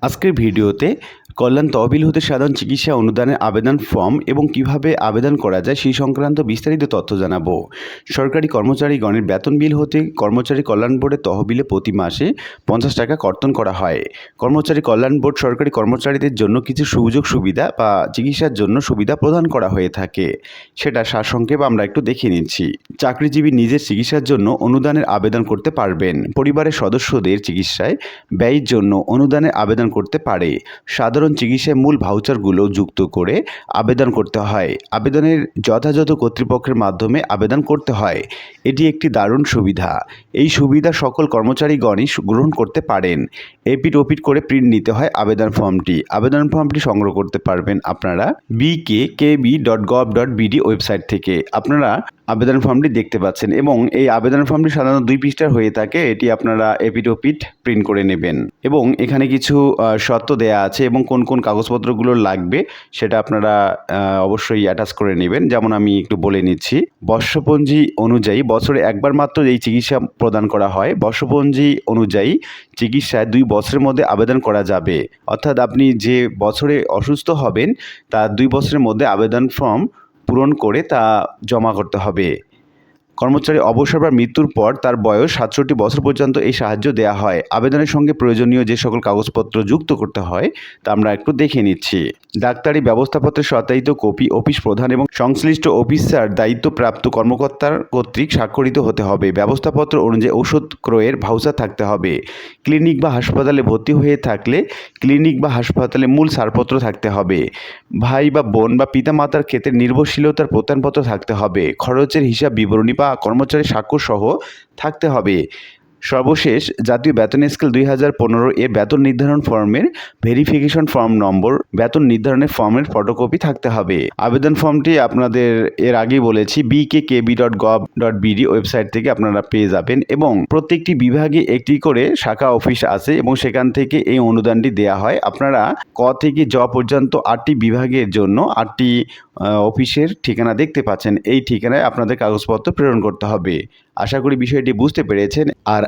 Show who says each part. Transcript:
Speaker 1: আজকের ভিডিওতে কল্যাণ তহবিল হতে সাধারণ চিকিৎসা অনুদানের আবেদন ফর্ম এবং কীভাবে আবেদন করা যায় সেই সংক্রান্ত বিস্তারিত তথ্য জানাব। সরকারি কর্মচারীগণের বেতন বিল হতে কর্মচারী কল্যাণ বোর্ডের তহবিলে প্রতি মাসে পঞ্চাশ টাকা কর্তন করা হয়। কর্মচারী কল্যাণ বোর্ড সরকারি কর্মচারীদের জন্য কিছু সুযোগ সুবিধা বা চিকিৎসার জন্য সুবিধা প্রদান করা হয়ে থাকে। সেটা সারসংক্ষেপ আমরা একটু দেখে নিচ্ছি। চাকরিজীবী নিজের চিকিৎসার জন্য অনুদানের আবেদন করতে পারবেন। পরিবারের সদস্যদের চিকিৎসায় ব্যয়ের জন্য অনুদানের আবেদন করতে পারে। সাধারণ চিকিৎসায় মূল ভাউচারগুলো যুক্ত করে আবেদন করতে হয়। আবেদনের যথাযথ কর্তৃপক্ষের মাধ্যমে আবেদন করতে হয়। এটি একটি দারুণ সুবিধা। এই সুবিধা সকল কর্মচারীগণই গ্রহণ করতে পারেন। এপিট ওপিট করে প্রিন্ট নিতে হয় আবেদন ফর্মটি। আবেদন ফর্মটি সংগ্রহ করতে পারবেন আপনারা BK KB dot gov dot BD website থেকে। আপনারা আবেদন ফর্মটি দেখতে পাচ্ছেন এবং এই আবেদন ফর্মটি সাধারণত দুই পৃষ্ঠার হয়ে থাকে। এটি আপনারা এপিট ওপিট প্রিন্ট করে নেবেন এবং এখানে কিছু শর্ত দেয়া আছে এবং কোন কোন কাগজপত্রগুলো লাগবে সেটা আপনারা অবশ্যই অ্যাটাচ করে নেবেন। যেমন আমি একটু বলে নিচ্ছি, বর্ষপঞ্জি অনুযায়ী বছরে একবার মাত্র এই চিকিৎসা প্রদান করা হয়। বর্ষপঞ্জি অনুযায়ী চিকিৎসায় দুই বছরের মধ্যে আবেদন করা যাবে। অর্থাৎ আপনি যে বছরে অসুস্থ হবেন, তার দুই বছরের মধ্যে আবেদন ফর্ম পূরণ করে তা জমা করতে হবে। কর্মচারী অবসর বা মৃত্যুর পর তার বয়স সাতষট্টি বছর পর্যন্ত এই সাহায্য দেওয়া হয়। আবেদনের সঙ্গে প্রয়োজনীয় যে সকল কাগজপত্র যুক্ত করতে হয়, তা আমরা একটু দেখে নিচ্ছি। ডাক্তারি ব্যবস্থাপত্রের সত্যায়িত কপি, অফিস প্রধান এবং সংশ্লিষ্ট অফিসার দায়িত্বপ্রাপ্ত কর্মকর্তার কর্তৃক স্বাক্ষরিত হতে হবে। ব্যবস্থাপত্র অনুযায়ী ওষুধ ক্রয়ের ভাউচার থাকতে হবে। ক্লিনিক বা হাসপাতালে ভর্তি হয়ে থাকলে ক্লিনিক বা হাসপাতালে মূল ছাড়পত্র থাকতে হবে। ভাই বা বোন বা পিতামাতার ক্ষেত্রে নির্ভরশীলতার প্রত্যয়নপত্র থাকতে হবে। খরচের হিসাব বিবরণী বা কর্মচারী স্বাক্ষর সহ থাকতে হবে। সর্বশেষ জাতীয় বেতন স্কেল দুই হাজার পনেরো এর বেতন নির্ধারণ ফর্মের ভেরিফিকেশন ফর্ম নম্বর, বেতন নির্ধারণের ফর্মের ফটোকপি থাকতে হবে। আবেদন ফর্মটি আপনাদের এর আগেই বলেছি BK KB dot gov dot BD website থেকে আপনারা পেয়ে যাবেন এবং প্রত্যেকটি বিভাগে একটি করে শাখা অফিস আছে এবং সেখান থেকে এই অনুদানটি দেয়া হয়। আপনারা ক থেকে জ পর্যন্ত আটটি বিভাগের জন্য আটটি অফিসের ঠিকানা দেখতে পাচ্ছেন। এই ঠিকানায় আপনাদের কাগজপত্র প্রেরণ করতে হবে। আশা করি বিষয়টি বুঝতে পেরেছেন। আর